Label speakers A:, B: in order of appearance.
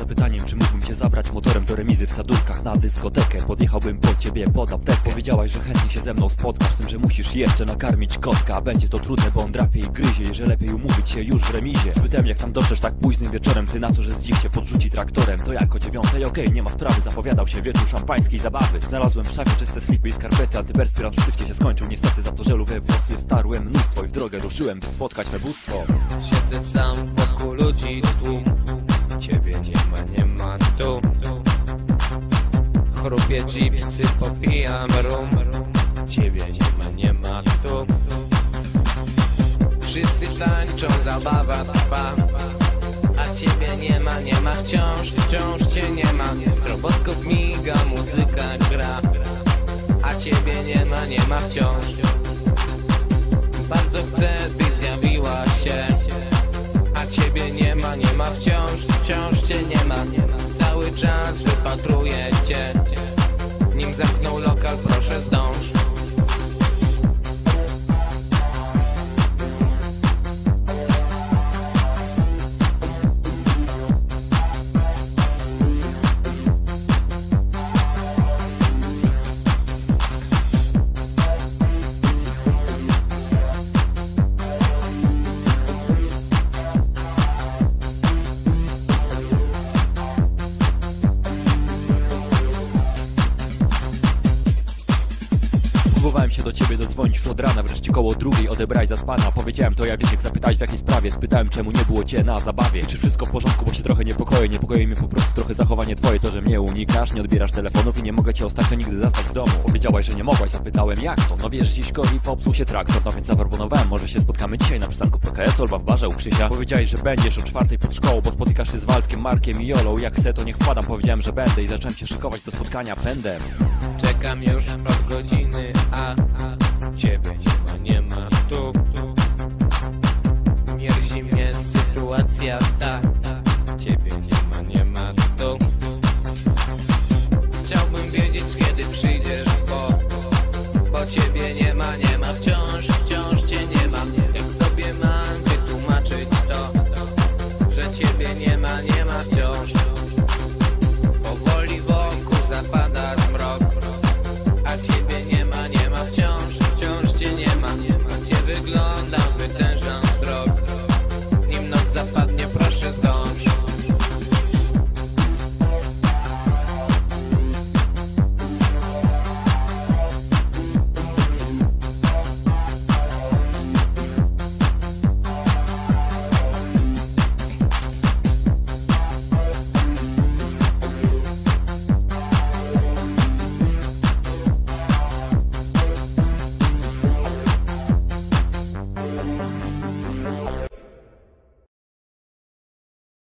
A: zapytaniem, czy mógłbym cię zabrać motorem do remizy w Sadurkach na dyskotekę. Podjechałbym po ciebie pod aptekę. Powiedziałaś, że chętnie się ze mną spotkasz, tym, że musisz jeszcze nakarmić kotka. Będzie to trudne, bo on drapie i gryzie i że lepiej umówić się już w remizie. Spytałem jak tam dotrzesz tak późnym wieczorem, ty na to, że zdziw cię podrzuci traktorem. To jak o dziewiątej, okej, nie ma sprawy, zapowiadał się wieczór szampańskiej zabawy. Znalazłem w szafie czyste slipy i skarpety, antyperspirant w sztywcie się skończył. Niestety za to żelu we włosy wtarłem mnóstwo i w drogę ruszyłem, spotkać me bóstwo
B: Chrupię chipsy, popijam rum. Ciebie nie ma, nie ma tu. Wszyscy tańczą, zabawa trwa. A ciebie nie ma, nie ma wciąż, wciąż cię nie ma. Stroboskop miga, muzyka gra. A ciebie nie ma, nie ma wciąż. Bardzo chcę, byś zjawiła się. A ciebie nie ma, nie ma wciąż, wciąż cię nie ma. Cały czas wypatruję cię Nim zamknął lokal, proszę zdąż
A: Próbowałem się do ciebie dodzwonić od rana, wreszcie koło drugiej odebrałeś za spana Powiedziałem to ja Wiesiek, zapytałeś w jakiej sprawie. Spytałem czemu nie było cię na zabawie. Czy wszystko w porządku, bo się trochę niepokoję? Niepokoi mnie po prostu trochę zachowanie twoje. To, że mnie unikasz, nie odbierasz telefonów I nie mogę cię ostatnio nigdy zastać w domu. Powiedziałaś, że nie mogłaś, zapytałem jak to? No wiesz, dziśkowi popsuł się traktor No więc zaproponowałem, może się spotkamy dzisiaj na przystanku PKS albo w barze u Krzysia. Powiedziałeś, że będziesz o czwartej pod szkołą Bo spotykasz się z Waldkiem, Markiem i Jolą. Jak se to niech wpadam, powiedziałem, że będę I zacząłem się szykować do spotkania.
B: Czekam już od godziny, świata Ciebie nie ma, nie ma tu Chciałbym wiedzieć kiedy przyjdziesz, bo Bo Ciebie nie ma, nie ma. Wciąż, wciąż Cię nie ma. Jak sobie mam wytłumaczyć to Że Ciebie nie ma, nie ma wciąż? Powoli wokół zapada zmrok A Ciebie nie ma, nie ma. Wciąż, wciąż Cię nie ma. A Cię wyglądam